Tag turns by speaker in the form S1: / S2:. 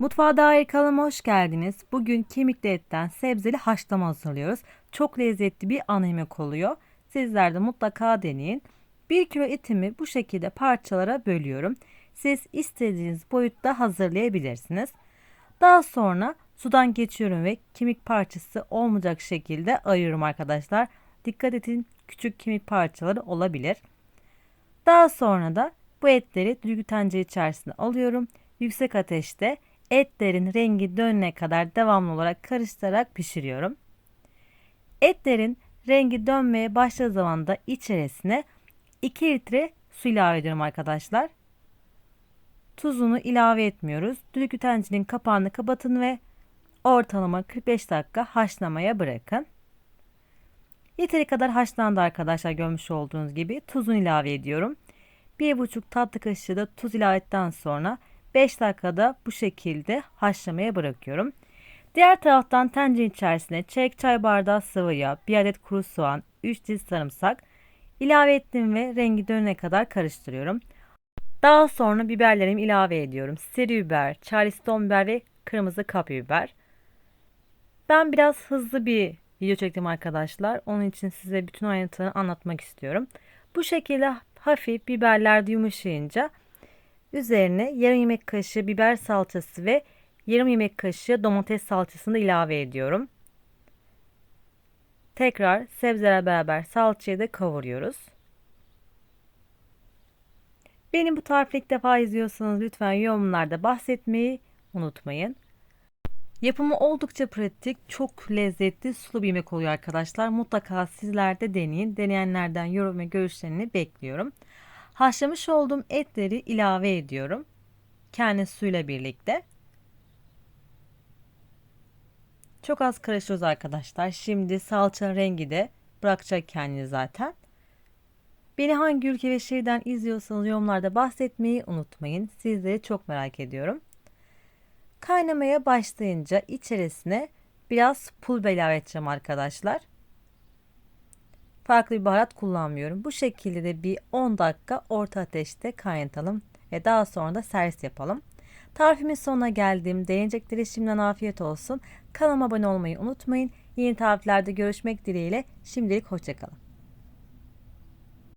S1: Mutfağa dair kanalıma hoş geldiniz. Bugün kemikli etten sebzeli haşlama hazırlıyoruz. Çok lezzetli bir ana yemek oluyor. Sizler de mutlaka deneyin. 1 kilo etimi bu şekilde parçalara bölüyorum. Siz istediğiniz boyutta hazırlayabilirsiniz. Daha sonra sudan geçiyorum ve kemik parçası olmayacak şekilde ayırıyorum arkadaşlar. Dikkat edin küçük kemik parçaları olabilir. Daha sonra da bu etleri düdüklü tencere içerisine alıyorum. Yüksek ateşte etlerin rengi dönene kadar devamlı olarak karıştırarak pişiriyorum. Etlerin rengi dönmeye başladığı zaman da içerisine 2 litre su ilave ediyorum arkadaşlar. Tuzunu ilave etmiyoruz. Düdüklü tencerenin kapağını kapatın ve ortalama 45 dakika haşlamaya bırakın. Yeteri kadar haşlandı arkadaşlar görmüş olduğunuz gibi tuzunu ilave ediyorum. 1,5 tatlı kaşığı da tuz ilave ettikten sonra 5 dakikada bu şekilde haşlamaya bırakıyorum. Diğer taraftan tencere içerisine çeyrek çay bardağı sıvı yağ, 1 adet kuru soğan, 3 diş sarımsak ilave ettim ve rengi dönene kadar karıştırıyorum. Daha sonra biberlerimi ilave ediyorum. Seri biber, charleston biber ve kırmızı kapya biber. Ben biraz hızlı bir video çektim arkadaşlar. Onun için size bütün ayrıntıları anlatmak istiyorum. Bu şekilde hafif biberler yumuşayınca üzerine yarım yemek kaşığı biber salçası ve yarım yemek kaşığı domates salçasını ilave ediyorum. Tekrar sebzeler beraber salçayı da kavuruyoruz. Benim bu tarifi ilk defa izliyorsanız lütfen yorumlarda bahsetmeyi unutmayın. Yapımı oldukça pratik, çok lezzetli, sulu bir yemek oluyor arkadaşlar. Mutlaka sizler de deneyin. Deneyenlerden yorum ve görüşlerini bekliyorum. Haşlamış olduğum etleri ilave ediyorum. Kendi suyla birlikte. Çok az karıştırıyoruz arkadaşlar. Şimdi salça rengi de bırakacak kendini zaten. Beni hangi ülke ve şehirden izliyorsanız yorumlarda bahsetmeyi unutmayın. Sizleri çok merak ediyorum. Kaynamaya başlayınca içerisine biraz pul ilave edeceğim arkadaşlar. Farklı bir baharat kullanmıyorum. Bu şekilde de bir 10 dakika orta ateşte kaynatalım ve daha sonra da servis yapalım. Tarifimin sonuna geldim. Deneyecekleri şimdiden afiyet olsun. Kanalıma abone olmayı unutmayın. Yeni tariflerde görüşmek dileğiyle. Şimdilik hoşçakalın.